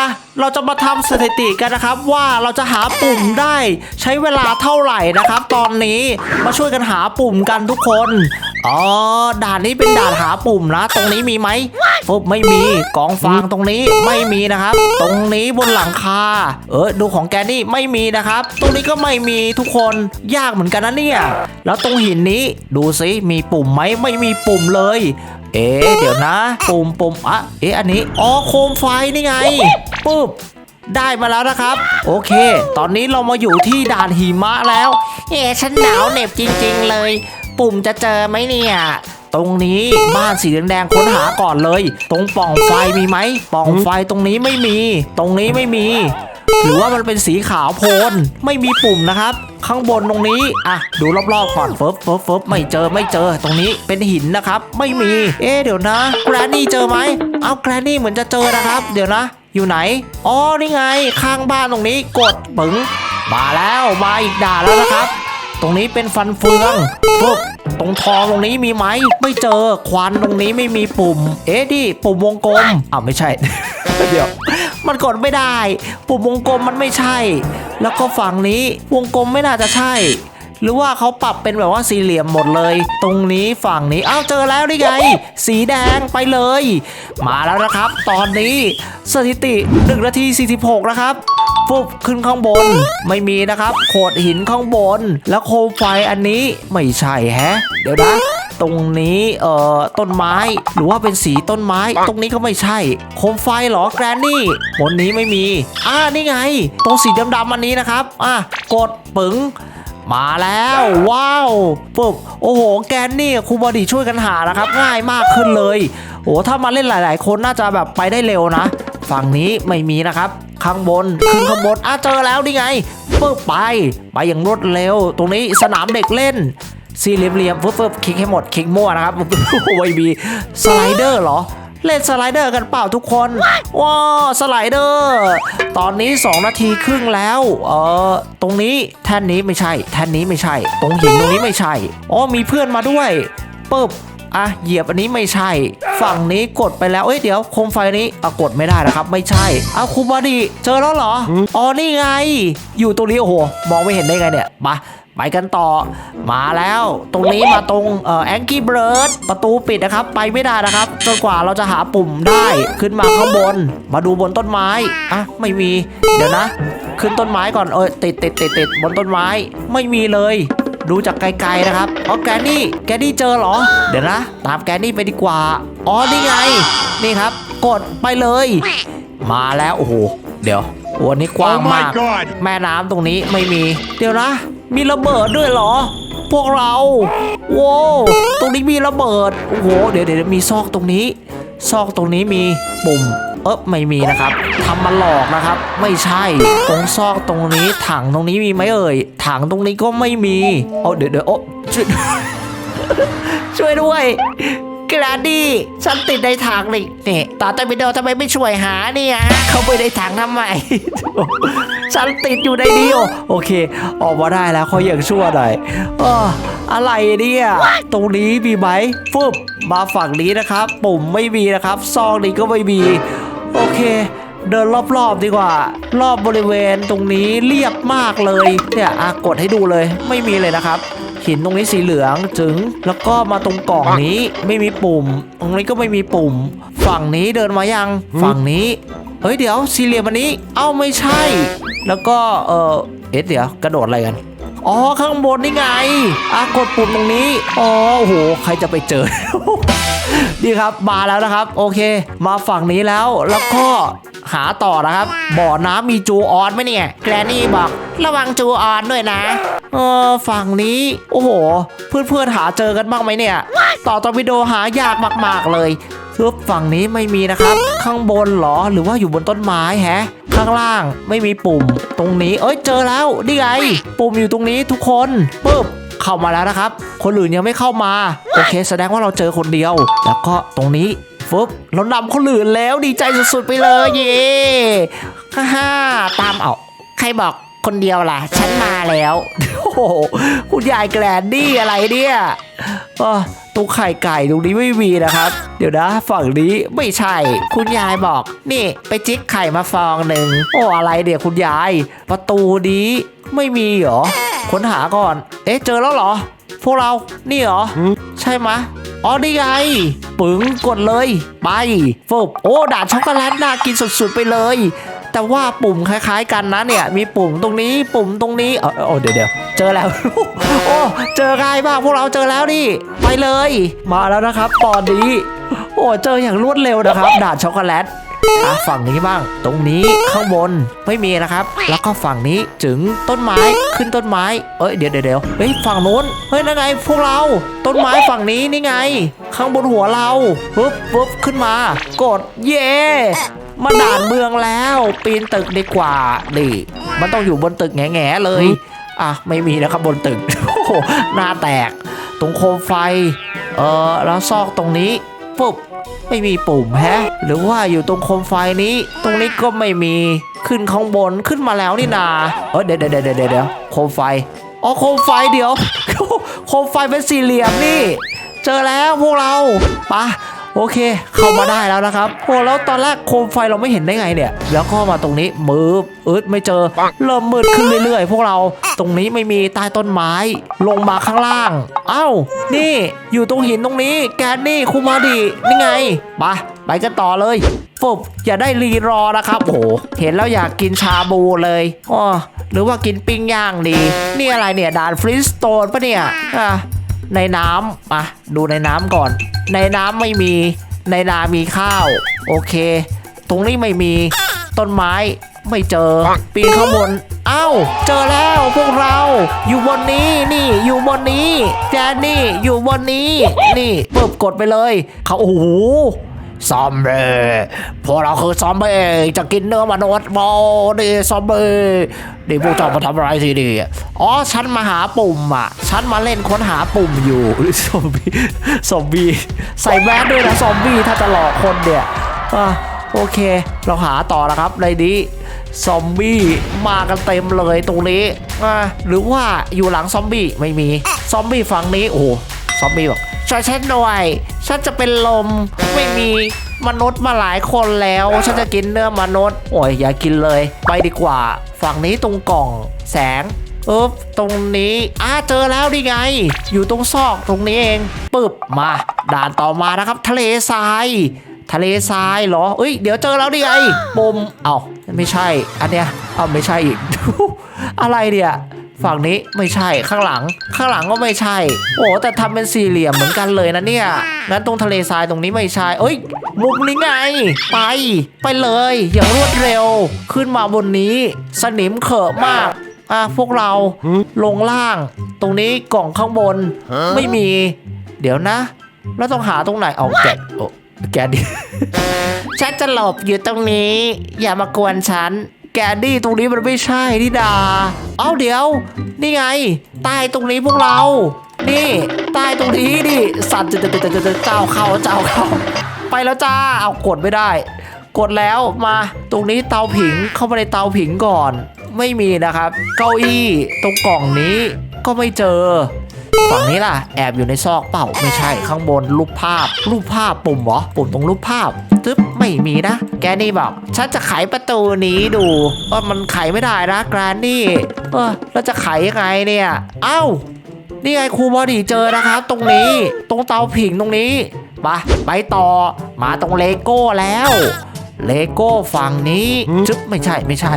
ะ เราจะมาทำสถิติกันนะครับ ว่าเราจะหาปุ่มได้ใช้เวลาเท่าไหร่นะครับ ตอนนี้มาช่วยกันหาปุ่มกันทุกคนอ๋อด่านนี้เป็นด่านหาปุ่มนะ ตรงนี้มีไหมฟึบไม่มีกองฟางตรงนี้ไม่มีนะครับ ตรงนี้บนหลังคา เออดูของแกนี่ไม่มีนะครับ ตรงนี้ก็ไม่มีทุกคนยากเหมือนกันนะเนี่ย แล้วตรงหินนี้ดูสิมีปุ่มไหมไม่มีปุ่มเลย เอ๊ะเดี๋ยวนะปุ่มปุ่มอะเอ๊ะอันนี้อ๋อโคมไฟนี่ไงปุ๊บได้มาแล้วนะครับ โอเค ตอนนี้เรามาอยู่ที่ด่านหิมะแล้ว เอ๊ฉันหนาวเหน็บจริง ๆ เลย ปุ่มจะเจอไหมเนี่ย ตรงนี้บ้านสีแดงๆค้นหาก่อนเลย ตรงปล่องไฟมีไหมปล่องไฟตรงนี้ไม่มี ตรงนี้ไม่มี หรือว่ามันเป็นสีขาวโพลนไม่มีปุ่มนะครับ ข้างบนตรงนี้ อะ ดูรอบๆก่อนเฟิบเฟิบเฟิบไม่เจอไม่เจอ ตรงนี้เป็นหินนะครับ ไม่มี เอ๊เดี๋ยวนะแกรนนี่เจอไหมเอาแกรนนี่เหมือนจะเจอนะครับ เดี๋ยวนะ อยู่ไหนอ๋อนี่ไง ข้างบ้านตรงนี้กดปึ๋งมาแล้วมาอีกด่าแล้วนะครับ ตรงนี้เป็นฟันเฟืองปึ๊บตรงทองตรงนี้มีไหมไม่เจอควันตรงนี้ไม่มีปุ่ม เอ๊ะดิปุ่มวงกลมอ้าวไม่ใช่ เดี๋ยว มันกดไม่ได้ ปุ่มวงกลมมันไม่ใช่ แล้วก็ฝั่งนี้วงกลมไม่น่าจะใช่ หรือว่าเขาปรับเป็นแบบว่าสี่เหลี่ยมหมดเลย ตรงนี้ฝั่งนี้อ้าวเจอแล้วนี่ไง สีแดงไปเลย มาแล้วนะครับ ตอนนี้สถิติ1นาที46 นะครับปุ๊บขึ้นข้างบนไม่มีนะครับ โขดหินข้างบน แล้วโคมไฟอันนี้ไม่ใช่แฮะ เดี๋ยวนะ ตรงนี้เอ่อต้นไม้ หรือว่าเป็นสีต้นไม้ ตรงนี้ก็ไม่ใช่ โคมไฟเหรอแกรนนี่บนนี้ไม่มี อ่านี่ไงตรงสีดำๆอันนี้นะครับอะกดปึ๋งมาแล้วว้าวปุ๊บโอ้โห แกนนี่กับครูบอดีช่วยกันหานะครับ ง่ายมากขึ้นเลยโอ้ถ้ามาเล่นหลาย ๆ คนน่าจะแบบไปได้เร็วนะ ฝั่งนี้ไม่มีนะครับ ข้างบนขึ้นข้างบนอะเจอแล้วนี่ไงปึ๊บไป ไปอย่างรวดเร็ว ตรงนี้สนามเด็กเล่น สี่เหลี่ยมๆฟึบฟึบคลิกให้หมดคลิกมั่วนะครับโอ้ยมีสไลเดอร์เหรอเล่นสไลเดอร์กันเปล่าทุกคน ว้าวสไลเดอร์ ตอนนี้ 2 นาทีครึ่งแล้ว เออตรงนี้แท่นนี้ไม่ใช่ แท่นนี้ไม่ใช่ ตรงหินตรงนี้ไม่ใช่อ๋อมีเพื่อนมาด้วยปึ๊บอะเหยียบอันนี้ไม่ใช่ ฝั่งนี้กดไปแล้วเอ้ยเดี๋ยวโคมไฟนี้อะกดไม่ได้นะครับ ไม่ใช่เอาคูบอดีเจอแล้วเหรออ๋อนี่ไง อยู่ตรงนี้โอ้โหมองไม่เห็นได้ไงเนี่ยมา ไปกันต่อ มาแล้ว ตรงนี้มาตรงเอ่อแองกี้เบิร์ดประตูปิดนะครับ ไปไม่ได้นะครับจนกว่าเราจะหาปุ่มได้ขึ้นมาข้างบน มาดูบนต้นไม้อะไม่มี เดี๋ยวนะ ขึ้นต้นไม้ก่อนเออติดติดติดติดบนต้นไม้ ไม่มีเลยดูจากไกลๆนะครับ อ๋อแกนี่ แกนี่เจอเหรอ เดี๋ยวนะ ตามแกนี่ไปดีกว่า อ๋อ นี่ไง นี่ครับ กดไปเลย มาแล้ว โอ้โห เดี๋ยวโอ้อันนี้กว้าง Oh my มาก God แม่น้ำตรงนี้ไม่มี เดี๋ยวนะ มีระเบิดด้วยเหรอ พวกเราโว้ตรงนี้มีระเบิดโอ้โหเดี๋ยวเดี๋ยวมีซอกตรงนี้ ซอกตรงนี้มีปุ่มเอ๊บไม่มีนะครับทำมาหลอกนะครับ ไม่ใช่ตรงซอกตรงนี้ถังตรงนี้มีไหมเอ่ยถังตรงนี้ก็ไม่มีเอาเดี๋ยวเดี๋ยวโอ๊ะช่วยช่วยด้วยกราดี้ฉันติดในถังนี่นี่ยต่อตไปโดทำไมไม่ช่วยหาเนี่ยฮะเขาไปในถังทำไม ฉันติดอยู่ในนี้โอโอเค ออกมาได้แล้วเขายังชั่วหน่อยเอออะไรเนี่ย ตรงนี้มีไหมฟึบมาฝั่งนี้นะครับ ปุ่มไม่มีนะครับ ซองนี้ก็ไม่มี โอเคเดินรอบๆดีกว่า รอบบริเวณตรงนี้เรียบมากเลยเนี่ยอะกดให้ดูเลย ไม่มีเลยนะครับ หินตรงนี้สีเหลืองจึง แล้วก็มาตรงกล่องนี้ไม่มีปุ่ม ตรงนี้ก็ไม่มีปุ่ม ฝั่งนี้เดินมายัง ฝั่งนี้ เฮ้ยเดี๋ยวสี่เหลี่ยมอันนี้ เอ้าไม่ใช่ แล้วก็เออเอ๊ะเดี๋ยวกระโดดอะไรกันอ๋อข้างบนนี่ไงอะกดปุ่มตรงนี้อ๋อโอ้โหใครจะไปเจอ นี่ครับมาแล้วนะครับ โอเค มาฝั่งนี้แล้วแล้วก็หาต่อนะครับ บ่อน้ำมีจูออนไหมเนี่ยแกรนี่บอกระวังจูออนด้วยนะเออฝั่งนี้ โอ้โห เพื่อนๆหาเจอกันบ้างไหมเนี่ย ต่อตอร์ปิโดหายากมากๆเลยทึบฝั่งนี้ไม่มีนะครับ ข้างบนเหรอหรือว่าอยู่บนต้นไม้แฮะ ข้างล่างไม่มีปุ่ม ตรงนี้เอ้ยเจอแล้วนี่ไงปุ่มอยู่ตรงนี้ทุกคนปึ๊บเข้ามาแล้วนะครับ คนอื่นยังไม่เข้ามาโอเค แสดงว่าเราเจอคนเดียว แล้วก็ตรงนี้ฟึบเรานำคนอื่นแล้วดีใจสุดๆไปเลยเย่ฮ่าฮ่าตามเอาใครบอก คนเดียวล่ะ ฉันมาแล้ว โอ้โหคุณยายแกรนดี้อะไรเนี่ยเออตู้ไข่ไก่ตรงนี้ไม่มีนะครับ เดี๋ยวนะฝั่งนี้ไม่ใช่ คุณยายบอก นี่ไปจิกไข่มาฟองหนึ่งโอ้อะไรเดี๋ยวคุณยาย ประตูนี้ไม่มีเหรอค้นหาก่อน เอ๊ะเจอแล้วเหรอ พวกเรานี่เหรอ ใช่ไหมะอ๋อนี่ไงปึ๋งกดเลย ไปฟบโอ้ด่านช็อกโกแลตน่ากินสุดๆไปเลย แต่ว่าปุ่มคล้ายๆกันนะเนี่ย มีปุ่มตรงนี้ปุ่มตรงนี้เออเออเดี๋ยวเดี๋ยวเจอแล้ว โอ้เจอง่ายมากพวกเราเจอแล้วนี่ไปเลย มาแล้วนะครับตอนนี้ โอ้เจออย่างรวดเร็วนะครับด่านช็อกโกแลตอะฝั่งนี้บ้าง ตรงนี้ข้างบนไม่มีนะครับ แล้วก็ฝั่งนี้ถึงต้นไม้ขึ้นต้นไม้ เอ้ยเดี๋ยวเดี๋ยวเฮ้ยฝั่งนู้นเฮ้ยนั่นไงพวกเราต้นไม้ฝั่งนี้นี่ไง ข้างบนหัวเราปุ๊บปุ๊บขึ้นมากดเย่ มาด่านเมืองแล้ว ปีนตึกดีกว่านี่มันต้องอยู่บนตึกแง่ๆเลยอะไม่มีนะครับบนตึกโอ้โหหน้าแตก ตรงโคมไฟ เออแล้วซอกตรงนี้ปุ๊บไม่มีปุ่มแฮะ หรือว่าอยู่ตรงโคมไฟนี้ ตรงนี้ก็ไม่มีขึ้นข้างบนขึ้นมาแล้วนี่นาเออเดี๋ยวเดี๋ยวเดี๋ยวเดี๋ยวเดี๋ยวโคมไฟอ๋อโคมไฟเดี๋ยว โคมไฟเป็นสี่เหลี่ยมนี่ เจอแล้วพวกเราปะ โอเค เข้ามาได้แล้วนะครับโอ้แล้วตอนแรกโคมไฟเราไม่เห็นได้ไงเนี่ย แล้วก็มาตรงนี้มืบเอิดไม่เจอ เริ่มมืดขึ้นเรื่อยๆ พวกเราตรงนี้ไม่มีใต้ต้นไม้ลงมาข้างล่าง เอ้า นี่อยู่ตรงหินตรงนี้แกนนี่คุมาดินี่ไงไปไปกันต่อเลยปุ๊บอย่าได้รีรอนะครับโอ้โหเห็นแล้วอยากกินชาบูเลยอ๋อหรือว่ากินปิ้งย่างดี นี่อะไรเนี่ยด่านฟรีสโตนปะเนี่ยอะ ในน้ำมาดูในน้ำก่อน ในน้ำไม่มีในนามีข้าว โอเค ตรงนี้ไม่มีต้นไม้ไม่เจอ ปีนข้างบนเอ้าเจอแล้วพวกเรา อยู่บนนี้นี่ อยู่บนนี้แจนนี่อยู่บนนี้ นี่เปิบกดไปเลย เขาโอ้โห ซอมเบย์พวกเราคือซอมเบย์จะกินเนื้อมนุษย์บอดีซอมเบย์นี่พวกเจ้ามาทำอะไรทีนี่อ๋อฉันมาหาปุ่มอะ ฉันมาเล่นค้นหาปุ่มอยู่ซอมบี้ซอมบี้ใส่แมสด้วยนะซอมบี้ถ้าจะหลอกคนเนี่ยอะโอเค เราหาต่อนะครับในนี้ซอมบี้มากันเต็มเลยตรงนี้อะหรือว่าอยู่หลังซอมบี้ไม่มีซอมบี้ฝั่งนี้โอ้ซอมบี้บอก ช่วยฉันหน่อยฉันจะเป็นลมไม่มีมนุษย์มาหลายคนแล้ว ฉันจะกินเนื้อมนุษย์ โอ้ยอย่ากินเลย ไปดีกว่า ฝั่งนี้ตรงกล่องแสงเอ๊บตรงนี้อ่าเจอแล้วดิไง อยู่ตรงซอกตรงนี้เองปึบมา ด่านต่อมานะครับ ทะเลทรายทะเลทรายเหรอเอ้ย เดี๋ยวเจอแล้วดิไงปุ่มเอ้าไม่ใช่ อันเนี้ย เอ้าไม่ใช่อีก อะไรเนี่ย ฝั่งนี้ไม่ใช่ข้างหลัง ข้างหลังก็ไม่ใช่ โอ้แต่ทำเป็นสี่เหลี่ยมเหมือนกันเลยนะเนี่ยงั้นตรงทะเลทรายตรงนี้ไม่ใช่เอ้ยมุมนี้ไง ไป ไปเลย อย่างรวดเร็ว ขึ้นมาบนนี้ สนิมเขอะมากอะพวกเราลงล่าง ตรงนี้กล่องข้างบน ไม่มี เดี๋ยวนะแล้วต้องหาตรงไหนเอาแกะโอ้แกะดิฉันจะหลบอยู่ตรงนี้ อย่ามากวนฉัน แกนดี้ตรงนี้มันไม่ใช่นี่ดา เอ้าเดี๋ยว นี่ไง ใต้ตรงนี้พวกเรา นี่ ใต้ตรงนี้ดิสั่นจะจะจะจะจะเจ้าเข้าเจ้าเข้าไปแล้วจ้า เอากดไม่ได้ กดแล้วมาตรงนี้เตาผิงเข้ามาในเตาผิงก่อน ไม่มีนะครับ เก้าอี้ตรงกล่องนี้ก็ไม่เจอฝั่งนี้ล่ะแอบอยู่ในซอกเปล่าไม่ใช่ข้างบนรูปภาพ รูปภาพปุ่มเหรอปุ่มตรงรูปภาพตึ๊บไม่มีนะ แกนี่บอก ฉันจะไขประตูนี้ดูว่ามันไขไม่ได้นะแกรนนี่เออแล้วจะไขยังไงเนี่ย เอ้า นี่ไงครูบอดีเจอนะครับ ตรงนี้ ตรงเตาผิงตรงนี้ไปไปต่อ มาตรงเลโก้แล้ว เลโก้ฝั่งนี้จึ๊บไม่ใช่ไม่ใช่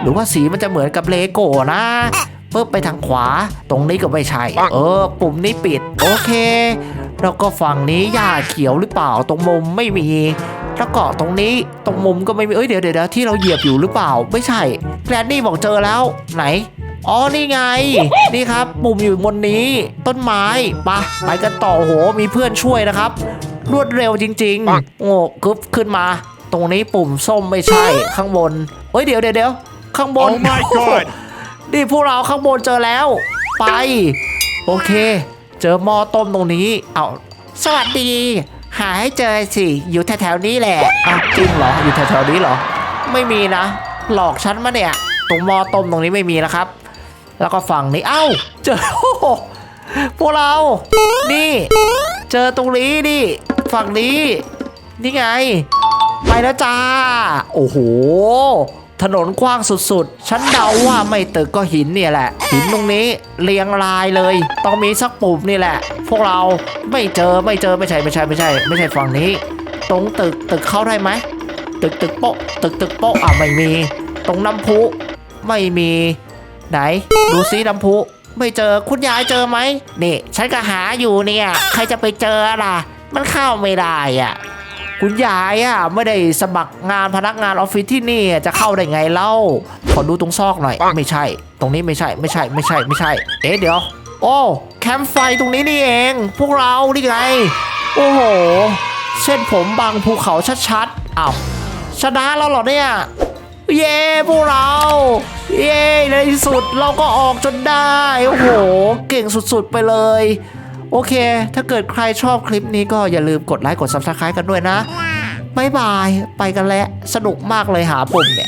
หรือว่าสีมันจะเหมือนกับเลโก้นะปึ๊บไปทางขวา ตรงนี้ก็ไม่ใช่ เออ ปุ่มนี้ปิด โอเค แล้วก็ฝั่งนี้หญ้าเขียวหรือเปล่า ตรงมุมไม่มี แล้วก็ตรงนี้ตรงมุมก็ไม่มีเอ้ยเดี๋ยวเดี๋ยวเดี๋ยวที่เราเหยียบอยู่หรือเปล่า ไม่ใช่แกรนนี่บอกเจอแล้วไหนอ๋อ นี่ไง นี่ครับ ปุ่มอยู่บนนี้ ต้นไม้ปะไปกันต่อโห มีเพื่อนช่วยนะครับ รวดเร็วจริง ๆโอ้กึบขึ้นมา ตรงนี้ปุ่มส้มไม่ใช่ ข้างบนเอ้ยเดี๋ยวเดี๋ยวเดี๋ยวข้างบน Oh my god นี่พวกเราข้างบนเจอแล้ว ไป โอเค เจอหม้อต้มตรงนี้ เอา สวัสดี หาให้เจอสิ อยู่แถวๆนี้แหละอ้าวจริงเหรอ อยู่แถวๆนี้เหรอ ไม่มีนะ หลอกฉันมาเนี่ย ตรงหม้อต้มตรงนี้ไม่มีนะครับ แล้วก็ฝั่งนี้ เอ้า เจอโอ้โหพวกเรา นี่ เจอตรงนี้ดิ ฝั่งนี้ นี่ไงไป แล้วจ้า โอ้โห ถนนกว้างสุดๆ ฉันเดาว่าไม่ตึกก็หินเนี่ยแหละ หินตรงนี้เรียงรายเลย ต้องมีสักปุ่มนี่แหละ พวกเราไม่เจอไม่เจอไม่ใช่ไม่ใช่ไม่ใช่ ไม่ใช่ฝั่งนี้ ตรงตึกตึกเข้าได้ไหม ตึกตึกโป๊ะตึกตึกโป๊ะอะไม่มี ตรงน้ำพุไม่มี ไหน ดูซิน้ำพุไม่เจอคุณยายเจอไหมนี่ ฉันก็หาอยู่เนี่ย ใครจะไปเจอล่ะ มันเข้าไม่ได้อะ คุณยายอะไม่ได้สมัครงานพนักงานออฟฟิศที่นี่อะจะเข้าได้ไงเล่า ขอดูตรงซอกหน่อย ไม่ใช่ ตรงนี้ไม่ใช่ไม่ใช่ไม่ใช่ไม่ใช่ เอ๊ะเดี๋ยว โอ้แคมป์ไฟตรงนี้นี่เอง พวกเรานี่ไง โอ้โห เส้นผมบางภูเขาชัดๆอ้าวชนะแล้วเหรอเนี่ย เย้พวกเรา เย้ในที่สุดเราก็ออกจนได้ โอ้โห เก่งสุดๆไปเลย โอเค ถ้าเกิดใครชอบคลิปนี้ก็อย่าลืมกดไลค์กด subscribe กันด้วยนะบายบาย ไปกันแล้ว สนุกมากเลยหาปุ่มเนี่ย